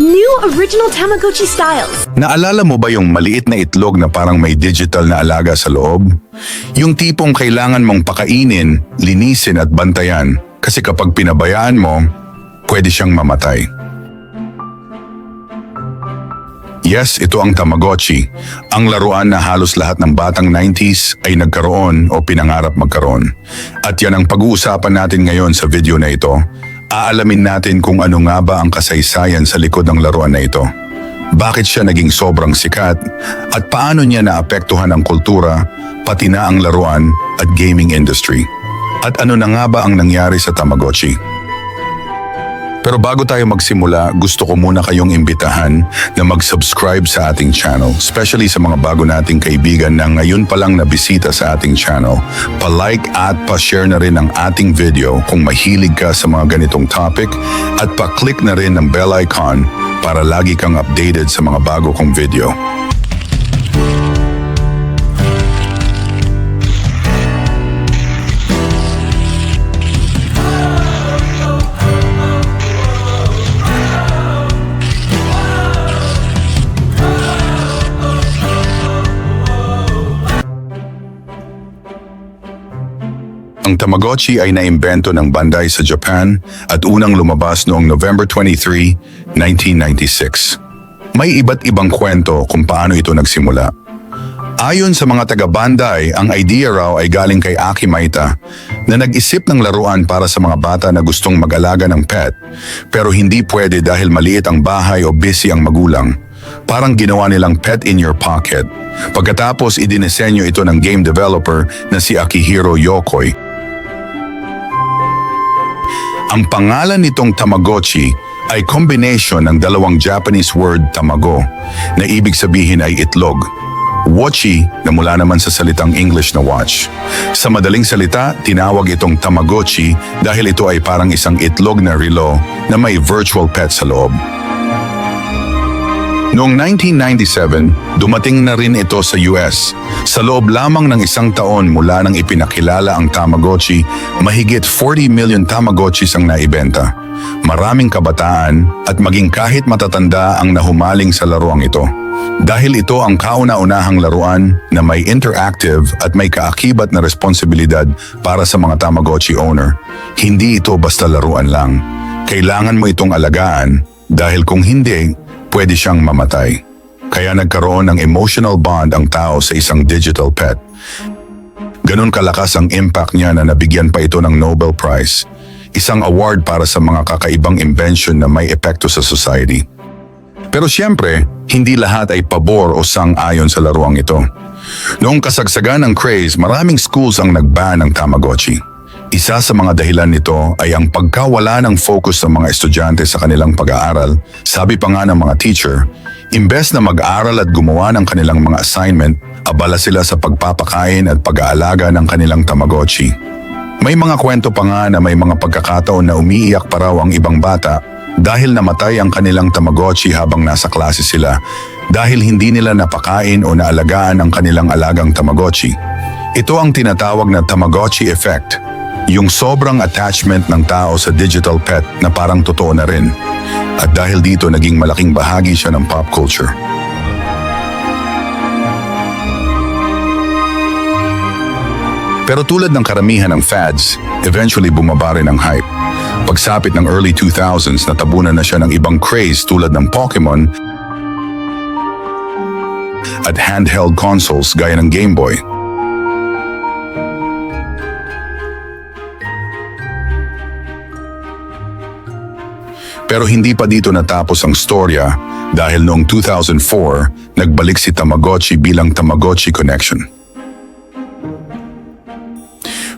New original Tamagotchi styles. Naalala mo ba yung maliit na itlog na parang may digital na alaga sa loob? Yung tipong kailangan mong pakainin, linisin at bantayan kasi kapag pinabayaan mo, pwede siyang mamatay. Yes, ito ang Tamagotchi, ang laruan na halos lahat ng batang 90s ay nagkaroon o pinangarap magkaroon. At yan ang pag-uusapan natin ngayon sa video na ito. Aalamin natin kung ano nga ba ang kasaysayan sa likod ng laruan na ito. Bakit siya naging sobrang sikat at paano niya naapektuhan ang kultura, pati na ang laruan at gaming industry. At ano na nga ba ang nangyari sa Tamagotchi? Pero bago tayo magsimula, gusto ko muna kayong imbitahan na mag-subscribe sa ating channel, especially sa mga bago nating kaibigan na ngayon pa lang nabisita sa ating channel. Pa-like at pa-share na rin ang ating video kung mahilig ka sa mga ganitong topic at pa-click na rin ng bell icon para lagi kang updated sa mga bago kong video. Ang Tamagotchi ay naimbento ng Bandai sa Japan at unang lumabas noong November 23, 1996. May iba't ibang kwento kung paano ito nagsimula. Ayon sa mga taga-Bandai, ang idea raw ay galing kay Aki Maita na nag-isip ng laruan para sa mga bata na gustong mag-alaga ng pet pero hindi pwede dahil maliit ang bahay o busy ang magulang. Parang ginawa nilang pet in your pocket. Pagkatapos idinisenyo ito ng game developer na si Akihiro Yokoi ang pangalan nitong Tamagotchi ay combination ng dalawang Japanese word tamago na ibig sabihin ay itlog. Watchi na mula naman sa salitang English na watch. Sa madaling salita, tinawag itong Tamagotchi dahil ito ay parang isang itlog na relo na may virtual pet sa loob. Noong 1997, dumating na rin ito sa US. Sa loob lamang ng isang taon mula nang ipinakilala ang Tamagotchi, mahigit 40 million Tamagotchis ang naibenta. Maraming kabataan at maging kahit matatanda ang nahumaling sa laruang ito. Dahil ito ang kauna-unahang laruan na may interactive at may kaakibat na responsibilidad para sa mga Tamagotchi owner. Hindi ito basta laruan lang. Kailangan mo itong alagaan dahil kung hindi, pwede siyang mamatay. Kaya nagkaroon ng emotional bond ang tao sa isang digital pet. Ganon kalakas ang impact niya na nabigyan pa ito ng Nobel Prize, isang award para sa mga kakaibang invention na may epekto sa society. Pero siyempre, hindi lahat ay pabor o sang-ayon sa laruang ito. Noong kasagsagan ng craze, maraming schools ang nagban ng Tamagotchi. Isa sa mga dahilan nito ay ang pagkawala ng focus ng mga estudyante sa kanilang pag-aaral. Sabi pa nga ng mga teacher, imbes na mag-aral at gumawa ng kanilang mga assignment, abala sila sa pagpapakain at pag-aalaga ng kanilang Tamagotchi. May mga kwento pa nga na may mga pagkakataon na umiiyak pa raw ang ibang bata dahil namatay ang kanilang Tamagotchi habang nasa klase sila dahil hindi nila napakain o naalagaan ang kanilang alagang Tamagotchi. Ito ang tinatawag na Tamagotchi effect yung sobrang attachment ng tao sa digital pet na parang totoo na rin. At dahil dito naging malaking bahagi siya ng pop culture. Pero tulad ng karamihan ng fads, eventually bumaba rin ang hype. Pagsapit ng early 2000s natabunan na siya ng ibang craze tulad ng Pokemon at handheld consoles gaya ng Game Boy. Pero hindi pa dito natapos ang storya dahil noong 2004, nagbalik si Tamagotchi bilang Tamagotchi Connection.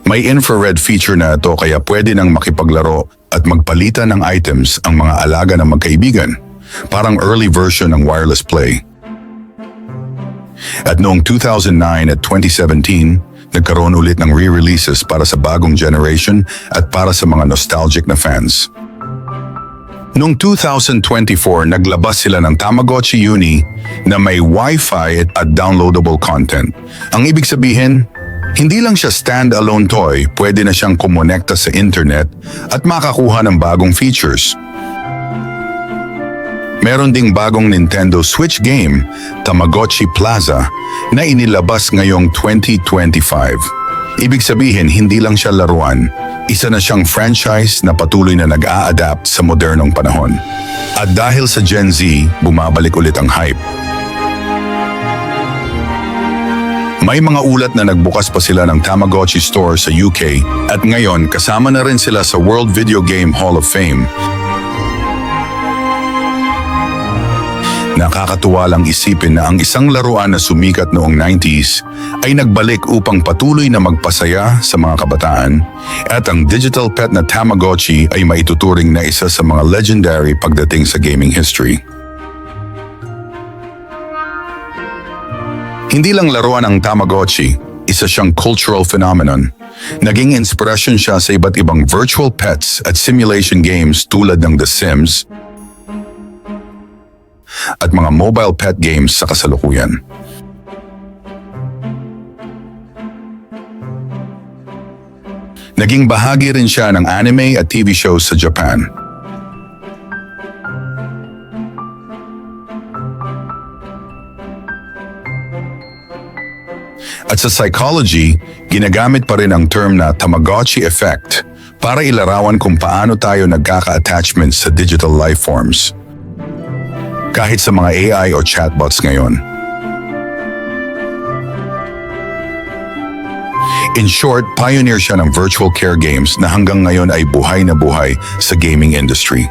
May infrared feature na ito kaya pwede nang makipaglaro at magpalitan ng items ang mga alaga ng magkaibigan. Parang early version ng wireless play. At noong 2009 at 2017, nagkaroon ulit ng re-releases para sa bagong generation at para sa mga nostalgic na fans. Noong 2024, naglabas sila ng Tamagotchi Uni na may Wi-Fi at downloadable content. Ang ibig sabihin, hindi lang siya stand-alone toy, pwede na siyang kumonekta sa internet at makakuha ng bagong features. Meron ding bagong Nintendo Switch game, Tamagotchi Plaza, na inilabas ngayong 2025. Ibig sabihin, hindi lang siya laruan, isa na siyang franchise na patuloy na nag-a-adapt sa modernong panahon. At dahil sa Gen Z, bumabalik ulit ang hype. May mga ulat na nagbukas pa sila ng Tamagotchi store sa UK at ngayon kasama na rin sila sa World Video Game Hall of Fame. Nakakatuwa lang isipin na ang isang laruan na sumikat noong 90s ay nagbalik upang patuloy na magpasaya sa mga kabataan at ang digital pet na Tamagotchi ay maituturing na isa sa mga legendary pagdating sa gaming history. Hindi lang laruan ang Tamagotchi, isa siyang cultural phenomenon. Naging inspirasyon siya sa iba't ibang virtual pets at simulation games tulad ng The Sims at mga mobile pet games sa kasalukuyan. Naging bahagi rin siya ng anime at TV shows sa Japan. At sa psychology, ginagamit pa rin ang term na Tamagotchi effect para ilarawan kung paano tayo nagkaka-attachment sa digital life forms. Kahit sa mga AI o chatbots ngayon. In short, pioneer siya ng virtual care games na hanggang ngayon ay buhay na buhay sa gaming industry.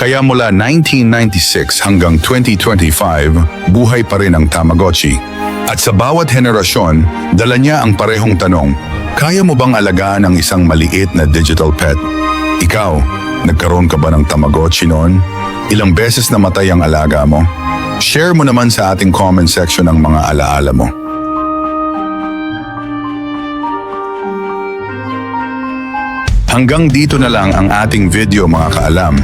Kaya mula 1996 hanggang 2025, buhay pa rin ang Tamagotchi. At sa bawat henerasyon, dala niya ang parehong tanong, kaya mo bang alagaan ang isang maliit na digital pet? Ikaw, nagkaroon ka ba ng Tamagotchi noon? Ilang beses namatay ang alaga mo? Share mo naman sa ating comment section ang mga alaala mo. Hanggang dito na lang ang ating video mga kaalam.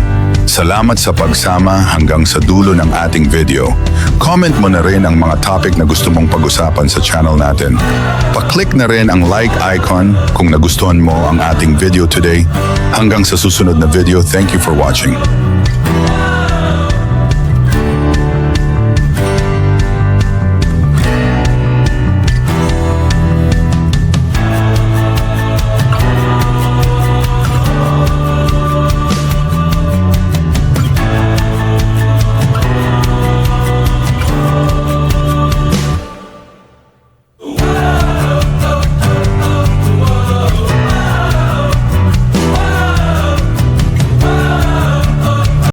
Salamat sa pagsama hanggang sa dulo ng ating video. Comment mo na rin ang mga topic na gusto mong pag-usapan sa channel natin. Pa-click na rin ang like icon kung nagustuhan mo ang ating video today. Hanggang sa susunod na video, thank you for watching.